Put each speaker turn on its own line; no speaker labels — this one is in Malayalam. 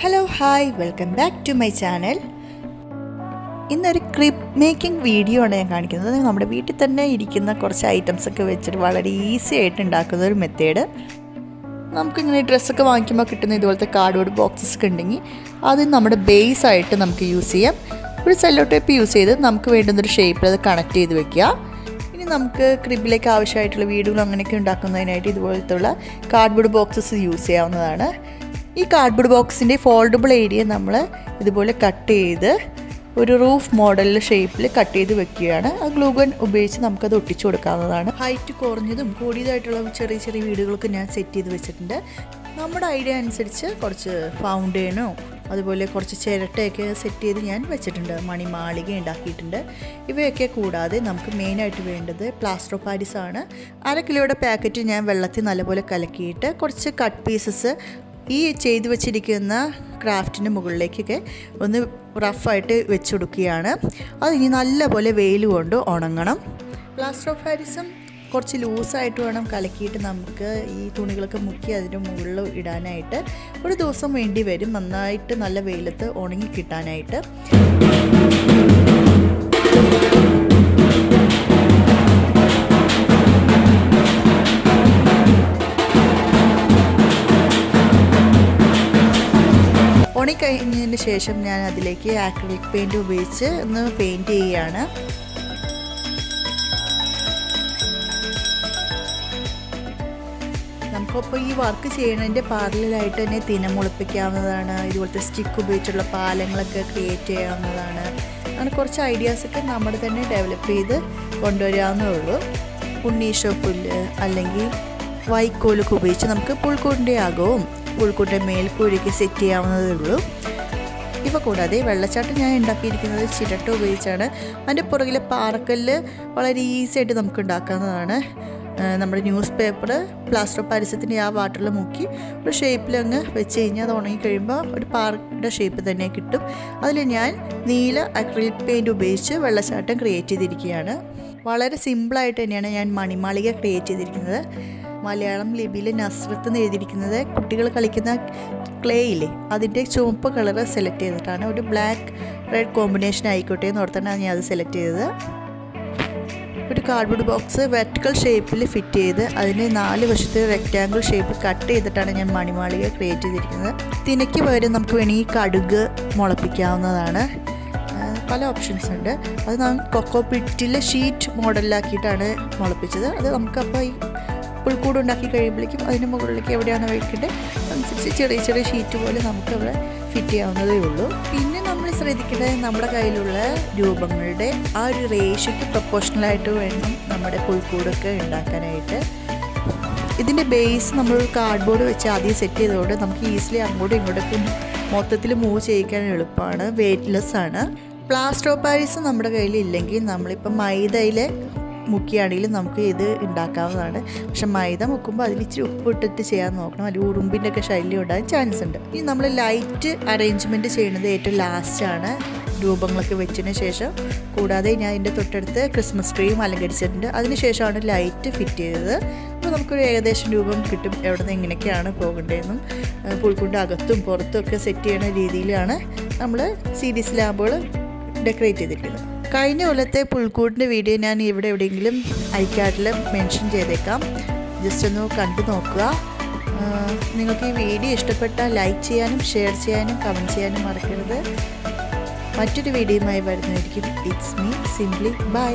Hello hi welcome back to my channel ഇന്നൊരു ക്രിപ്പ് മേക്കിംഗ് വീഡിയോ ആണ് ഞാൻ കാണിക്കുന്നത്. നമ്മുടെ വീട്ടിൽ തന്നെ ഇരിക്കുന്ന കുറച്ച് ഐറ്റംസ് ഒക്കെ വെച്ചിട്ട് വളരെ ഈസി ആയിട്ട് ഉണ്ടാക്കുന്ന ഒരു മെത്തേഡ് നമുക്കിങ്ങനെ ഡ്രസ്സൊക്കെ വാങ്ങിക്കുമ്പോൾ കിട്ടുന്ന ഇതുപോലത്തെ കാർഡ്ബോർഡ് ബോക്സസ് ഒക്കെ ഉണ്ടെങ്കിൽ അത് നമ്മുടെ ബേസ് ആയിട്ട് നമുക്ക് യൂസ് ചെയ്യാം. ഒരു സെല്ലോ ടേപ്പ് യൂസ് ചെയ്ത് നമുക്ക് വേണ്ടുന്നൊരു ഷേപ്പിൽ അത് കണക്ട് ചെയ്ത് വെക്കുക. ഇനി നമുക്ക് ക്രിബിലേക്ക് ആവശ്യമായിട്ടുള്ള വീടുകളും അങ്ങനെയൊക്കെ ഉണ്ടാക്കുന്നതിനായിട്ട് ഇതുപോലത്തുള്ള കാർഡ്ബോർഡ് ബോക്സസ് യൂസ് ചെയ്യാവുന്നതാണ്. ഈ കാർഡ്ബോർഡ് ബോക്സിന്റെ ഫോൾഡബിൾ ഏരിയ നമ്മൾ ഇതുപോലെ കട്ട് ചെയ്ത് ഒരു റൂഫ് മോഡലിൽ ഷേപ്പിൽ കട്ട് ചെയ്ത് വെക്കുകയാണ്. ആ ഗ്ലൂഗൺ ഉപയോഗിച്ച് നമുക്കത് ഒട്ടിച്ചു കൊടുക്കാവുന്നതാണ്. ഹൈറ്റ് കുറഞ്ഞതും കൂടിയതായിട്ടുള്ള ചെറിയ ചെറിയ വീടുകൾക്ക് ഞാൻ സെറ്റ് ചെയ്ത് വെച്ചിട്ടുണ്ട്. നമ്മുടെ ഐഡിയ അനുസരിച്ച് കുറച്ച് ഫൗണ്ടേനോ അതുപോലെ കുറച്ച് ചിരട്ടയൊക്കെ സെറ്റ് ചെയ്ത് ഞാൻ വെച്ചിട്ടുണ്ട്. മണിമാളിക ഉണ്ടാക്കിയിട്ടുണ്ട്. ഇവയൊക്കെ കൂടാതെ നമുക്ക് മെയിനായിട്ട് വേണ്ടത് പ്ലാസ്റ്റർ പാരിസാണ് അര കിലോയുടെ പാക്കറ്റ് ഞാൻ വെള്ളത്തിൽ നല്ലപോലെ കലക്കിയിട്ട് കുറച്ച് കട്ട് പീസസ് ഈ ചെയ്തു വച്ചിരിക്കുന്ന ക്രാഫ്റ്റിന്റെ മുകളിലേക്കൊക്കെ ഒന്ന് റഫായിട്ട് വെച്ച് കൊടുക്കുകയാണ് അത് ഇനി നല്ലപോലെ വെയിൽ കൊണ്ട് ഉണങ്ങണം. പ്ലാസ്റ്റർ ഓഫ് പാരിസും കുറച്ച് ലൂസായിട്ട് വേണം കലക്കിയിട്ട് നമുക്ക് ഈ തുണികളൊക്കെ മുക്കി അതിന്റെ മുകളിൽ ഇടാനായിട്ട്. ഒരു ദിവസം വേണ്ടി വരും. നന്നായിട്ട് നല്ല വെയിലത്ത് ഉണങ്ങി കിട്ടാനായിട്ട്. ഉണങ്ങിക്കഴിഞ്ഞതിന് ശേഷം ഞാൻ അതിലേക്ക് ആക്രിലിക് പെയിന്റ് ഉപയോഗിച്ച് ഒന്ന് പെയിന്റ് ചെയ്യുകയാണ്. നമുക്കപ്പോൾ ഈ വർക്ക് ചെയ്യുന്നതിന്റെ പാരലായിട്ട് തന്നെ തിനം മുളപ്പിക്കാവുന്നതാണ് ഇതുപോലത്തെ സ്റ്റിക്ക് ഉപയോഗിച്ചുള്ള പാലങ്ങളൊക്കെ ക്രിയേറ്റ് ചെയ്യാവുന്നതാണ്. അങ്ങനെ കുറച്ച് ഐഡിയാസൊക്കെ നമ്മൾ തന്നെ ഡെവലപ്പ് ചെയ്ത് കൊണ്ടുവരാവുന്നേ ഉള്ളൂ. ഉണ്ണീഷോ പുല്ല് അല്ലെങ്കിൽ വൈക്കോലൊക്കെ ഉപയോഗിച്ച് നമുക്ക് പുൽക്കൂടിന്റെ ആകവും പുൽക്കൂടിന്റെ മേൽക്കൂരയ്ക്ക് സെറ്റ് ചെയ്യാവുന്നതേ ഉള്ളൂ. ഇവ കൂടാതെ വെള്ളച്ചാട്ടം ഞാൻ ഉണ്ടാക്കിയിരിക്കുന്നത് ചിരട്ട ഉപയോഗിച്ചാണ്. അതിന്റെ പുറകിലെ പാറക്കല്ല് വളരെ ഈസി ആയിട്ട് നമുക്ക് ഉണ്ടാക്കാവുന്നതാണ്. നമ്മുടെ ന്യൂസ് പേപ്പർ പ്ലാസ്റ്റർ ഓഫ് പാരിസത്തിന്റെ ആ വാട്ടറിൽ മുക്കി ഒരു ഷേപ്പിൽ അങ്ങ് വെച്ച് കഴിഞ്ഞാൽ അത് ഉണങ്ങി കഴിയുമ്പോൾ ഒരു പാറയുടെ ഷേപ്പ് തന്നെ കിട്ടും. അതിൽ ഞാൻ നീല അക്രിലിക് പെയിന്റ് ഉപയോഗിച്ച് വെള്ളച്ചാട്ടം ക്രിയേറ്റ് ചെയ്തിരിക്കുകയാണ്. വളരെ സിമ്പിളായിട്ട് തന്നെയാണ് ഞാൻ മണിമാളിക ക്രിയേറ്റ് ചെയ്തിരിക്കുന്നത്. മലയാളം ലിപിയിൽ നസ്രത്ത് എന്ന് എഴുതിയിരിക്കുന്നത് കുട്ടികൾ കളിക്കുന്ന ക്ലേ അതിന്റെ ചുവപ്പ് കളർ സെലക്ട് ചെയ്തിട്ടാണ്. ഒരു ബ്ലാക്ക് റെഡ് കോമ്പിനേഷൻ ആയിക്കോട്ടെ എന്ന് ഓർത്താണ് ഞാൻ അത് സെലക്ട് ചെയ്തത്. ഒരു കാർഡ്ബോർഡ് ബോക്സ് വെർട്ടിക്കൽ ഷേപ്പിൽ ഫിറ്റ് ചെയ്ത് അതിന് നാല് വശത്ത് റെക്റ്റാങ്കിൾ ഷേപ്പ് കട്ട് ചെയ്തിട്ടാണ് ഞാൻ മണിമാളിക ക്രിയേറ്റ് ചെയ്തിരിക്കുന്നത്. തിനയ്ക്ക് പകരം നമുക്ക് വേണമെങ്കിൽ കടുക് മുളപ്പിക്കാവുന്നതാണ്. പല ഓപ്ഷൻസ് ഉണ്ട്. അത് ഞാൻ കൊക്കോ പിറ്റിലെ ഷീറ്റ് മോഡലിലാക്കിയിട്ടാണ് മുളപ്പിച്ചത്. അത് നമുക്കപ്പോൾ ഈ പുൽക്കൂട് ഉണ്ടാക്കി കഴിയുമ്പോഴേക്കും അതിന് മുകളിലേക്ക് എവിടെയാണ് വയ്ക്കേണ്ടത് അതനുസരിച്ച് ചെറിയ ചെറിയ ഷീറ്റ് പോലെ നമുക്ക് അവിടെ ഫിറ്റ് ചെയ്യാവുന്നതേ ഉള്ളൂ. പിന്നെ നമ്മൾ ശ്രദ്ധിക്കേണ്ടത് നമ്മുടെ കയ്യിലുള്ള രൂപങ്ങളുടെ ആ ഒരു റേഷ്യക്ക് പ്രൊപ്പോഷണലായിട്ട് വേണം നമ്മുടെ പുൽക്കൂടൊക്കെ ഉണ്ടാക്കാനായിട്ട്. ഇതിന്റെ ബേസ് നമ്മൾ കാർഡ്ബോർഡ് വെച്ച് ആദ്യം സെറ്റ് ചെയ്തതുകൊണ്ട് നമുക്ക് ഈസിലി അങ്ങോട്ടും ഇങ്ങോട്ടൊക്കെ മൊത്തത്തിൽ മൂവ് ചെയ്യിക്കാൻ എളുപ്പമാണ്. വെയ്റ്റ്ലെസ് ആണ്. പ്ലാസ്റ്റർ ഓഫ് പാരീസ് നമ്മുടെ കയ്യിൽ ഇല്ലെങ്കിൽ നമ്മളിപ്പോൾ മൈദയിൽ മുക്കിയാണെങ്കിലും നമുക്ക് ഇത് ഉണ്ടാക്കാവുന്നതാണ്. പക്ഷെ മൈദ മുക്കുമ്പോൾ അതിൽ ഇച്ചിരി ഉപ്പ് ഇട്ടിട്ട് ചെയ്യാൻ നോക്കണം. അല്ലെങ്കിൽ ഉറുമ്പിന്റെ ഒക്കെ ശൈലി ഉണ്ടാകാൻ ചാൻസ് ഉണ്ട്. ഇനി നമ്മൾ ലൈറ്റ് അറേഞ്ച്മെന്റ് ചെയ്യുന്നത് ഏറ്റവും ലാസ്റ്റാണ് രൂപങ്ങളൊക്കെ വെച്ചതിന് ശേഷം കൂടാതെ ഞാൻ ഇതിന്റെ തൊട്ടടുത്ത് ക്രിസ്മസ് ട്രീയും അലങ്കരിച്ചിട്ടുണ്ട്. അതിന് ശേഷമാണ് ലൈറ്റ് ഫിറ്റ് ചെയ്തത്. അപ്പോൾ നമുക്കൊരു ഏകദേശം രൂപം കിട്ടും എവിടെ നിന്ന് എങ്ങനെയൊക്കെയാണ് പോകേണ്ടതെന്നും. പുൽക്കൊണ്ട് അകത്തും പുറത്തും ഒക്കെ സെറ്റ് ചെയ്യുന്ന രീതിയിലാണ് നമ്മൾ സീരീസ് ലാമ്പുകൾ ഡെക്കറേറ്റ് ചെയ്തിരിക്കുന്നത്. കഴിഞ്ഞ കൊല്ലത്തെ പുൽക്കൂടിന്റെ വീഡിയോ ഞാൻ ഇവിടെ എവിടെയെങ്കിലും ഐക്കാർഡിൽ മെൻഷൻ ചെയ്തേക്കാം. ജസ്റ്റ് ഒന്ന് കണ്ടു നോക്കുക. നിങ്ങൾക്ക് ഈ വീഡിയോ ഇഷ്ടപ്പെട്ടാൽ ലൈക്ക് ചെയ്യാനും ഷെയർ ചെയ്യാനും കമന്റ് ചെയ്യാനും മറക്കരുത്. മറ്റൊരു വീഡിയോയുമായി വരുന്നതായിരിക്കും. It's me simply by